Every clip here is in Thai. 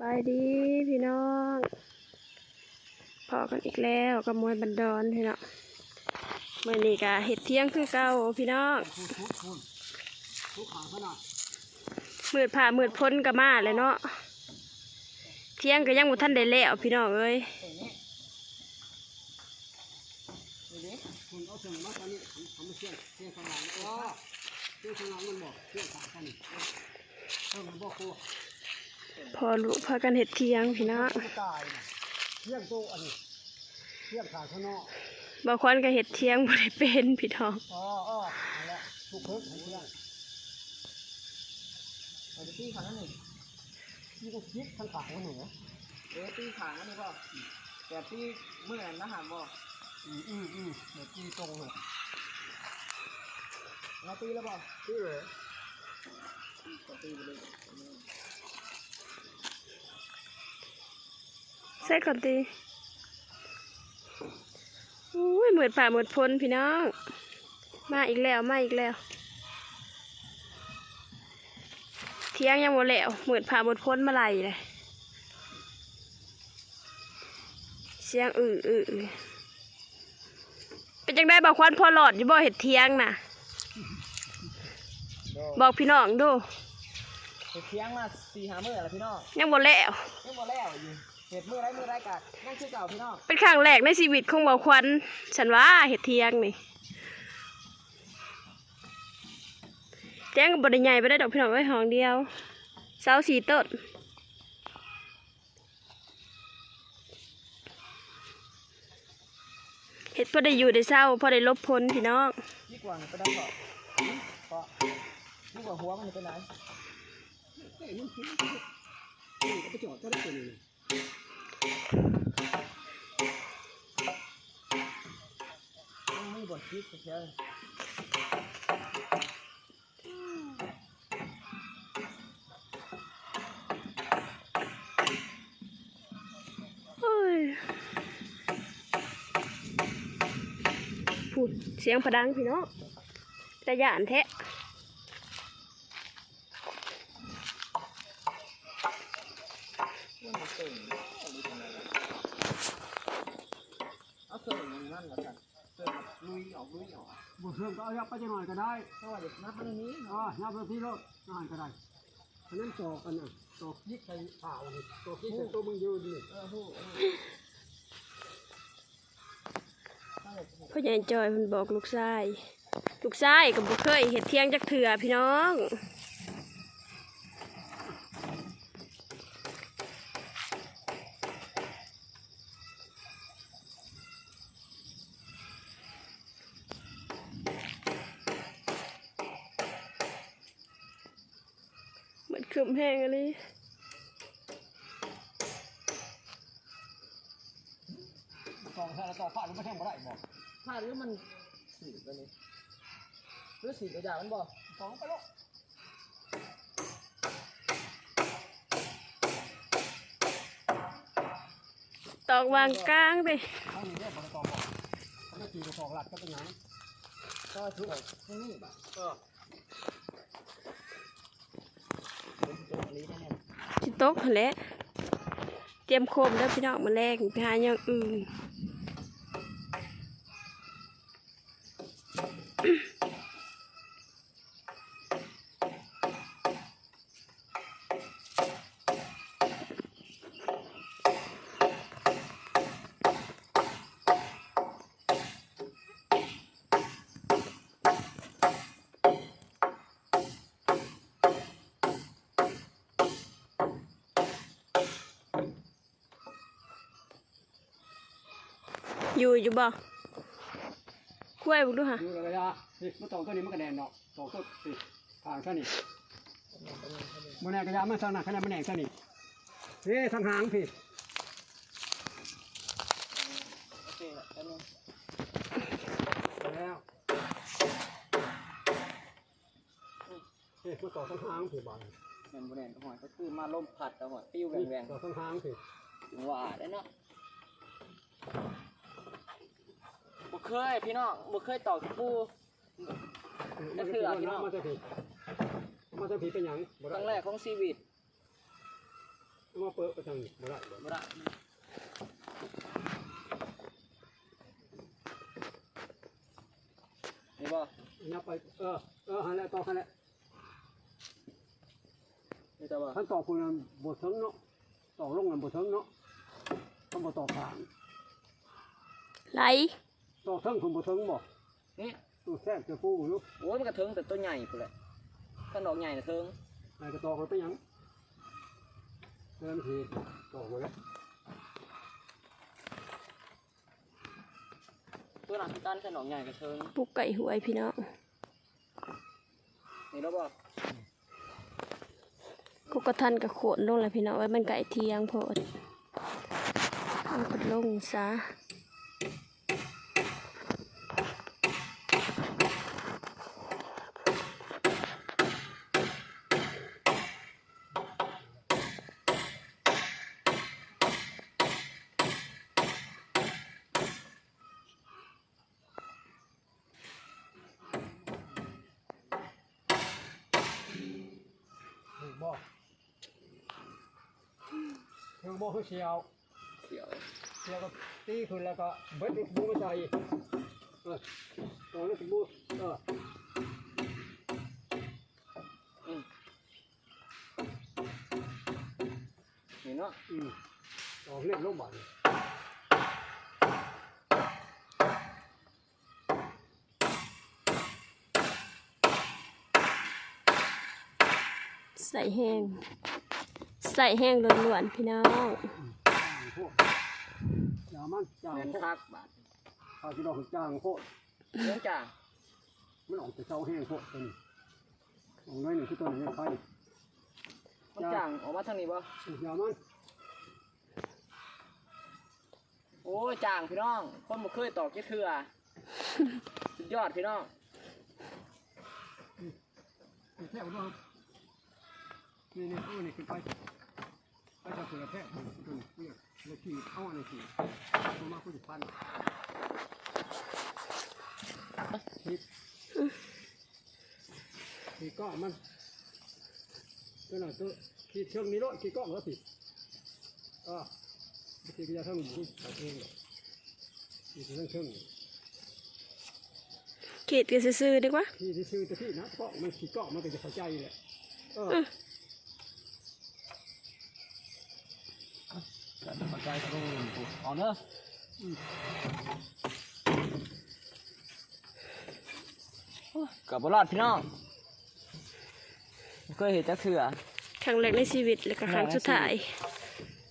บายดีพี่น้องพอกันอีกแล้วกับมวยบันดอนพี่น้องเมื่อนี้กะเห็ดเที่ยงคือเก่าพี่น้องทุกทุกทุกทุกขางขนาดมืดผ่ามืดพ้นก็มาเลยเนาะเที่ยงก็ยังบ่ทันได้แล้วพี่น้องเอ้ยเพอลูกพากันเห็ดเที่ยงพี่น้องมันตายน่ะเชี่ยงตัวอันนี้เชี่ยงขางข้างนอกบางคนก็เห็ดเที่ยงบ่ได้เป็นพี่น้องอ๋ออ๋อนั่นแหละทุกเพิ่มของเชี่ยงเอาไปตีขางนั่นนี่นี่ก็คิดข้างขางมันหนูเออตีขางนั่นนี่ก็แต่ตีเมื่อนั้นนะหามบ่อืมอืมอืมเดี๋ยวตีตรงเลยเราตีแล้วบ่ตีเลยก็ตีไปเลย ใส่ก่อนตีอุ้ยมืดผ่ามืดพ้นพี่น้อง มาอีกแล้วมาอีกแล้ว เที่ยงยังหมดแล้วมืดผ่ามืดพ้นมาไหลเลยเสียงอืออืออื้อเป็นจังได้บอกควันพอหลอดอยู่บ่เห็ดเที่ยงน่ะ บอกพี่น้องดูเห็ดเที่ยงมาสี่หาเมื่อแล้วพี่น้องยังหมดแล้วยังบ่แล้วอยู่ เห็ดมือไรมือไรกัดนั่นคือเก่าพี่น้องเป็นครั้งแรกในชีวิตของบอกควันฉันว่าเห็ดเที่ยงนี่แจ้งกับบไดใหญ่ไปได้ดอกพี่น้องไว้ห้องเดียวเสาสีต้นเห็ดพอได้อยู่ได้เศร้าพอได้ลบพ้นพี่น้องยี่กว่านี่ไปดังบ่เพราะยี่กว่าหัวมันนี่เป็นไรเฮ้ยมันคิดนี่ก็ไปจอดก็ ไมันมีบทคิดเฉยโอ้ยพูดเสียงพดังพี่น้องระยานแท้มันบ่เก่งเอาไปทำอะไรเอาเสริมมั นนั่นแล้วกันเสริมแบบลุยออกลุยออกบุเพิ่มก็เอายับไปจะหน่อยก็ได้เพราะว่าเด็กนับมันนี้อ๋อยับไปที่รถนานก็ได้ฉะนั้นตอกกันน่ะตอกยิกใส่ข่าวนี่ตอกยิกใส่ตัวมึงยืนนี่เออฮู้พ่อใหญ่จอยมันบอกลูกชาย ลูกชายก็บ่เคยเห็ดเที่ยงจักเถื่อพี่น้อง คืมแห้งอะไรตอกใส่แล้วตอกผ้าหรือไม่แท่งก็ได้บอกถ้าหรือมันสีไปเลยหรือสีกระดาษมันบ่ตอกไปแล้วตอกวางกลางไปข้างนี้ได้บริตอกบอกเขาไม่ตีกระตอกหลัดก็เป็นหยังก็ทุกที่นี่บ่เอ อ เป็นตัวนี้แน่ สิตกหั่นแหละเตรียมโคมแล้วพี่น้องมาแลกไปหาอย่างอื่น อยู่อยู่บ่คุ้ยบุกดูค่ะดูระยะนี่มันตอกตัวนี้มันกระแดนเนาะตอกตัวนี่ทางเท่านี้มันแหนกระยะมันสนักขนาดมันแหนกเท่านี้เฮ้ยทางหางพี่โอเคแล้วนึงแล้วเฮ้ยมันตอกทางหางพี่บอลแม่นบ่แน่นหอยก็คือมาลมพัดเอาหอยปิ้วแรงตอกทางหางพี่ๆถึงว่าได้เนาะ เคยพี่น้องบ่เคยตอกตะปูมันจะผีมันจะผีมันจะผีเป็นหยังบ่คได้รั้งแรกของชีวิตเอามาเปิดไปทางนี้บ่ได้บ่บ่ได้นี่บ่นับไปเออเออหันแล้วต่อหันแล้วนี่แต่ว่าขั้นต่อคุณนั้นบ่ถึงเนาะต่อลงนั้นบ่ถึงเนาะต้องบ่ต่อขางไหล ต่อเทิงคุณบ่ถึงบ่นี่ตู้แทรกจะฟูอยู่โอ้ยมันกระเทิงแต่ตัวใหญ่พุ่นแหละถ้าดอกใหญ่น่ะเทิงไอ้กระตอกมันไปหยังเติมทีต่อมาแล้วตัวหนักด้านถ้าดอกใหญ่กระเทิงปลูกไก่หวยพี่น้องนี่แล้วบ่กุกกระทันกับโขนลงแล้วพี่น้องไว้มันไก่เทียงโพดเอากดลงซะ ถึงบ่คือเชียวเสียวเชียวก็ตีขึ้นแล้วก็เบิดลูกบูมาใส่เออต่อลูกบูเอออืมนี่เนาะอืมต่อเล่นลงบ่อนใส่แห้ง ใส่แห้งล้วนๆพี่น้องพวกอย่ามันจางแม่นโคตรคักบาดพาที่ดอกจางโคตรเรื่องจ้ามันออกจากเสาแห้งโคตรตัวนี้ออกน้อยหนึ่งคือตัวนี้ไฟมันจางออกมาทางนี้บ่อย่ามันโอ้ยจางพี่น้อง คนบ่เคยตอกเจ็ดเทื่อสุดยอดพี่น้องแทบว่านี่นี่เอาอันนี้ขึ้นไป ไปจะเปิดแทบตัวนี้เนี่ยแล้วขี่เอาอันนี้ขี่ตัวมาคุยพันขี่ขี่ก้อนมันตัวนั้นตัวขี่เชิงนี้รถขี่ก้อนแล้วผิดอ่าขี่กระยาทั้งหมดที่เองขี่เชิงเชิงเขตกันซื่อๆดีกว่าขี่ที่ซื้อแต่ที่นะก้อนมันขี่ก้อนมันก็จะเข้าใจแหละเออ เข้าใจตรงเอาเนอะกับบรอดพี่น้องบ่เคยเห็นจักเถื่อครั้งแรกในชีวิตและก็ครั้งสุดท้าย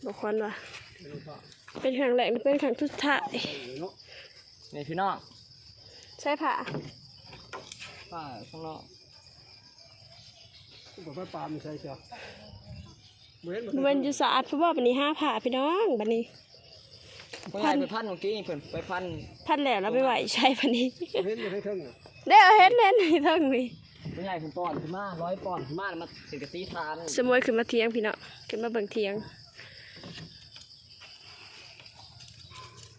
บอกคนว่าเป็นครั้งแรกและเป็นครั้งสุดท้ายเนาะนี่พี่น้องใช่ผ่าป้าข้างนอกบอกว่าปลาไม่ใช่เชียวเห มือนมันอยู่สะอาดเพราะว่าบันนี้ห้าผ่าพี่น้องบันนี้ผู้ใหญ่ไปพันเมื่อกี้เพิ่นไปพันพันแล้วแล้วไม่ไหวใช่บันนี้เห็นอยู่ในเครื่องเด้อเฮ็ดเล่นนี่ทั้งนี้ผู้ใหญ่เพิ่นป้อนขึ้นมาร้อยป้อนขึ้นมาแล้วมาสิกะตีทานสมวยขึ้นมาเทียงพี่น้องขึ้นมาเบิ่งเทียง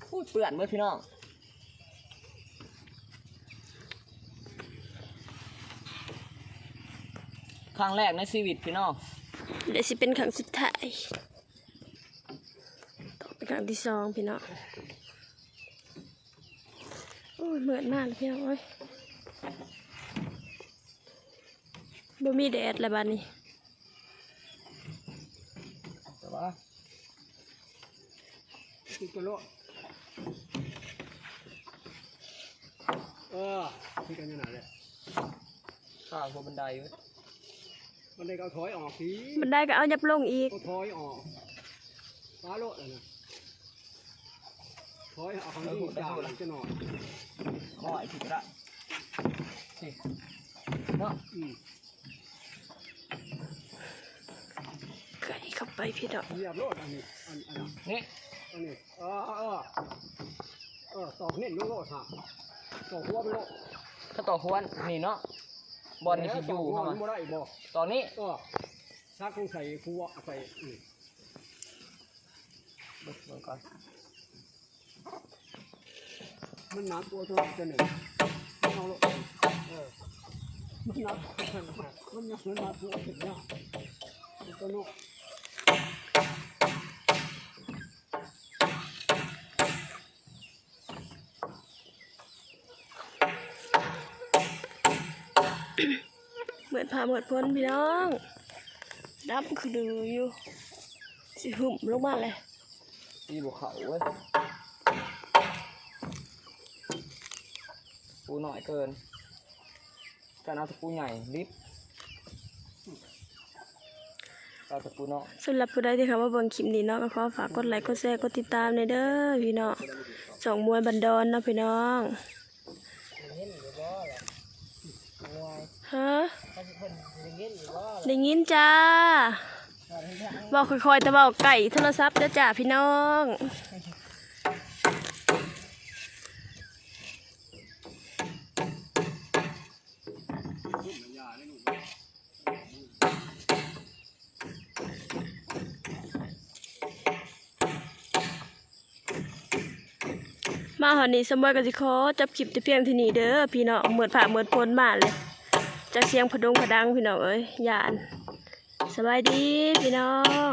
พูดเปื่อนเมื่อพี่น้องครั้งแรกในชีวิตพี่น้อง เดี๋ยวสิเป็นครั้งสุดท้ายต่อไปครั้งที่สองพี่น้องโอ้ยเหมือนมากเลยพี่น้องโอ้ยบ่มีแดดแล้วบัดนี้แต่ว่าติกระโลเออที่กันยังไงเลยข้างบนบันไดอยู่ มันได้เอาถอยออกสีมันได้ก็เอายับลงอีกเอาถอยออกฟ้าโลดเลยนะถอยเอาคำที่จ่าหลังจะนอนข้อไอ้ผิดละสิเนาะอืมไก่เข้าไปพี่น้องเหยียบโลดอันนี้อันอันนั้นนี่อันนี้เออเออเออตอกเน้นโลดฮะตอกหัวไปโลดถ้าต่อควรนี่เนาะ บอลนี่สิอยู่เข้าเข้ามามาบ่ได้บ่ตอนนี้ก็ชักคงใส่ครัวใส่อืมเบิ่งเบิ่งก่อนมันหนักตัวตัวจะหนึ่งเอาโลดเออมันหนักมันหนักมันหนักตัวถึงเนี่ยมันก็โน่ ผ่าเหมือดพ้นพี่น้องดับคือดืออยู่สิหุ่มลงมาเลยตีบวเขาเว้ยปูหน่อยเกิน การเอาตะปูใหญ่ลิฟเอาตะปูเนาะสำหรับผู้ใดที่เข้ามาเบิ่งคลิปนี้เนาะก็ขอฝากกดไลค์กดแชร์กดติดตามในอยเด้อพี่น้องสองมวยบันดอนเนาะพี่น้อง เห็นหรือบ่ล่ะมวย ฮะถ้าสิเพิ่นสิเห็นหรือบ่ได้ยินจ้าบอกค่อยๆแต่บอกไก่โทรศัพท์เด้อจ้าพี่น้องมาหอนี้สมบอยกับสิขอจับคลิปแต่เพียงเที่านี้เด้อพี่น้องเหมือดผ่าเหมือดพ้นมาเลย จะเสียงพดงพดังพี่น้องเอ้ยยานสบายดีพี่น้อง